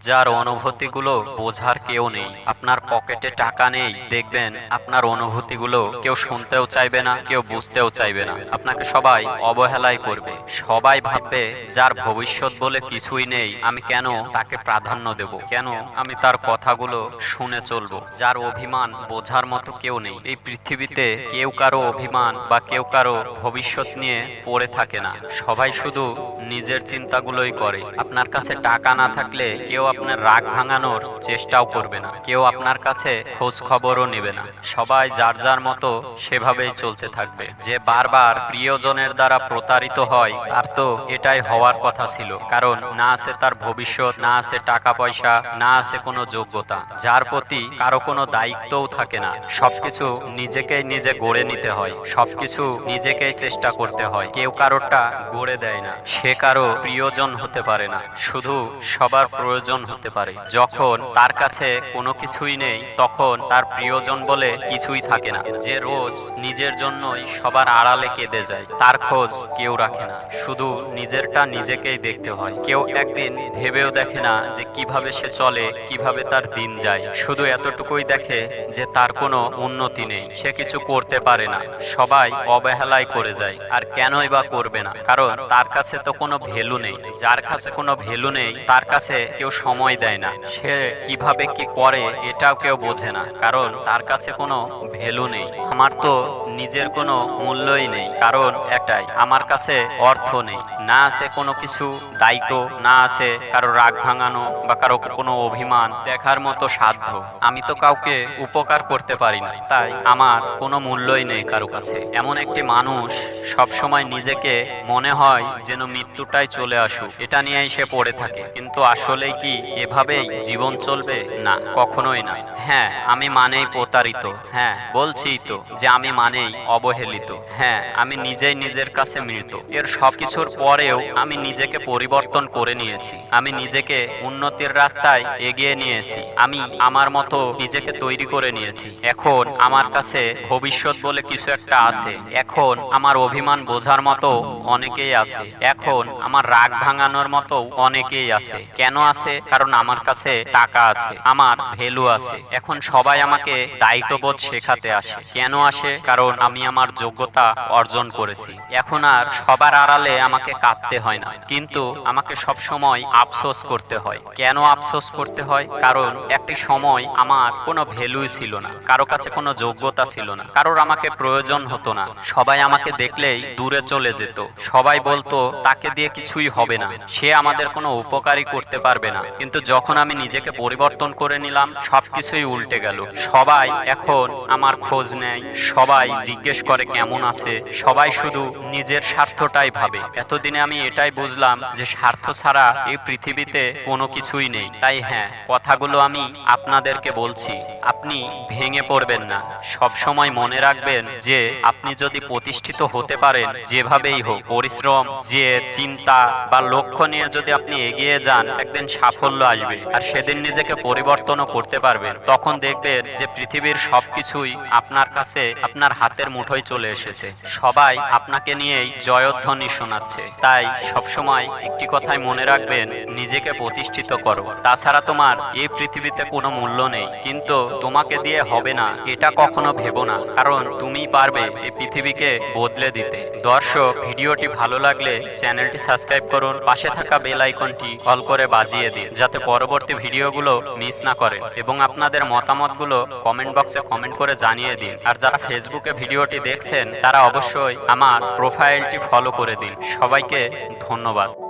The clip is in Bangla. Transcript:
যার অনুভূতিগুলো বোঝার কেউ নেই। আপনার পকেটে টাকা নেই, দেখবেন আপনার অনুভূতিগুলো কেউ শুনতেও চাইবে না, কেউ বুঝতেও চাইবে না। আপনাকে সবাই অবহেলাই করবে। সবাই ভাববে, যার ভবিষ্যৎ বলে কিছুই নেই, আমি কেন তাকে প্রাধান্য দেব? কেন আমি তার কথাগুলো শুনে চলবো? যার অভিমান বোঝার মতো কেউ নেই। এই পৃথিবীতে কেউ কারও অভিমান বা কেউ কারও ভবিষ্যৎ নিয়ে পড়ে থাকে না। সবাই শুধু নিজের চিন্তাগুলোই করে। আপনার কাছে টাকা না থাকলে কেউ আপনার রাগ ভাঙানোর চেষ্টাও করবে না। কেউ আপনার কাছে খোঁজ খবরও নেবে না। সবাই যার যার মতো সেভাবেই চলতে থাকবে। যে বারবার প্রিয়জনের দ্বারা প্রতারিত হয়, তার তো এটাই হওয়ার কথা ছিল। কারণ না আছে তার ভবিষ্যৎ, না আছে টাকা পয়সা না আছে কোনো যোগ্যতা। যার প্রতি কারও কোনো দায়িত্বও থাকে না। সবকিছু নিজেকেই নিজে গড়ে নিতে হয়। সবকিছু নিজেকেই চেষ্টা করতে হয়। কেউ কারোরটা গড়ে দেয় না। সে কারও প্রিয়জন হতে পারে না। শুধু সবার প্রয়োজন হতে পারে। যখন তার কাছে কোনো কিছুই নেই, তখন তার প্রিয়জন বলে কিছুই থাকে না। যে রোজ নিজের জন্যই সবার আড়ালে কেঁদে যায়, তার খোঁজ কেউ রাখে না। শুধু নিজেরটা নিজেকেই দেখতে হয়। কেউ একদিন ভেবেও দেখে না যে কীভাবে সে চলে, কীভাবে তার দিন যায়। শুধু এতটুকুই দেখে যে তার কোনো উন্নতি নেই। সে কিছু করতে পারে না। সবাই অবহেলাই করে যায়, আর কেনই বা করবে না? কারণ তার কাছে তো কোনো ভ্যালু নেই। যার কাছে কোনো ভ্যালু নেই, তার কাছে কেউ সময় দেয় না। সে কীভাবে কি করে এটাও কেউ বোঝে না, কারণ তার কাছে কোনো ভ্যালু নেই। আমার তো নিজের কোনো মূল্যই নেই, কারণ একটাই, আমার কাছে অর্থ নেই। না আছে কোনো কিছু দায়িত্ব, না আছে কারও রাগ ভাঙানো বা কারও কোনো অভিমান দেখার মতো সাধ্য। আমি তো কাউকে উপকার করতে পারি না, তাই আমার কোনো মূল্যই নেই কারও কাছে। এমন একটি মানুষ সব সময় নিজেকে মনে হয় যেন মৃত্যুটাই চলে আসুক, এটা নিয়েই সে পড়ে থাকে। কিন্তু আসলেই কি এভাবেই জীবন চলবে? না, কখনোই না। হ্যাঁ আমি মানেই প্রতারিত। হ্যাঁ বলছি তো যে আমি মানেই অবহেলিত। হ্যাঁ আমি নিজেই নিজের কাছে মৃত। এর সবকিছুর পরেও আমি নিজেকে পরিবর্তন করে নিয়েছি। আমি নিজেকে উন্নতির রাস্তায় এগিয়ে নিয়েছি। আমি আমার মতো নিজেকে তৈরি করে নিয়েছি। এখন আমার কাছে ভবিষ্যৎ বলে কিছু একটা আছে। এখন আমার অভিমান বোঝার মতো অনেকেই আছে। এখন আমার রাগ ভাঙানোর মতো অনেকেই আছে। কেন আছে? কারণ আমার কাছে টাকা আছে, আমার ভ্যালু আছে। এখন সবাই আমাকে দায়িত্ববোধ শেখাতে আসে। কেন আসে? কারণ আমি আমার যোগ্যতা অর্জন করেছি। এখন আর সবার আড়ালে আমাকে কাঁদতে হয় না। কিন্তু আমাকে সব সময় আফসোস করতে হয়। কেন আফসোস করতে হয়? কারণ একটি সময় আমার কোনো ভ্যালুই ছিল না। কারও কাছে কোনো যোগ্যতা ছিল না। কারোর আমাকে প্রয়োজন হতো না। সবাই আমাকে দেখলেই দূরে চলে যেত। সবাই বলতো, তাকে দিয়ে কিছুই হবে না। সে আমাদের কোনো উপকারই করতে পারবে না। কিন্তু যখন আমি নিজেকে পরিবর্তন করে নিলাম, সবকিছুই উল্টে গেল। সবাই এখন আমার খোঁজ নেয়, সবাই জিজ্ঞেস করে কেমন আছে, সবাই শুধু নিজের স্বার্থটাই ভাবে। এতদিনে আমি এটাই বুঝলাম যে স্বার্থ ছাড়া এই পৃথিবীতে কোনো কিছুই নেই। তাই হ্যাঁ কথাগুলো আমি আপনাদেরকে বলছি, আপনি ভেঙে পড়বেন না। সব সময় মনে রাখবেন যে আপনি যদি প্রতিষ্ঠিত হতে পারেন, যেভাবেই হোক, পরিশ্রম যে চিন্তা বা লক্ষ্য নিয়ে যদি আপনি এগিয়ে যান, একদিন সাফল্য আসবে। আর সেদিন নিজেকে পরিবর্তনও করতে পারবেন তখন দেখবেন যে পৃথিবীর সবকিছুই আপনার কাছে আপনার হাতের মুঠোয় চলে এসেছে। সবাই আপনাকে নিয়েই জয়ধ্বনি শোনাচ্ছে। তাই সবসময় একটি কথাই মনে রাখবেন, নিজেকে প্রতিষ্ঠিত করো। তাছাড়া তোমার এই পৃথিবীতে কোনো মূল্য নেই। কিন্তু তোমাকে দিয়ে হবে না, এটা কখনো ভেবো না। কারণ তুমি পারবে এই পৃথিবীকে বদলে দিতে। দর্শক, ভিডিওটি ভালো লাগলে চ্যানেলটি সাবস্ক্রাইব করুন। পাশে থাকা বেল আইকনটি কল করে বাজিয়ে দিন। যাতে পরবর্তী ভিডিওগুলো মিস না করে এবং আপনাদের মতামতগুলো কমেন্ট বক্সে কমেন্ট করে জানিয়ে দিন। আর যারা ফেসবুকে ভিডিওটি দেখছেন, তারা অবশ্যই আমার প্রোফাইলটি ফলো করে দিন। সবাইকে ধন্যবাদ।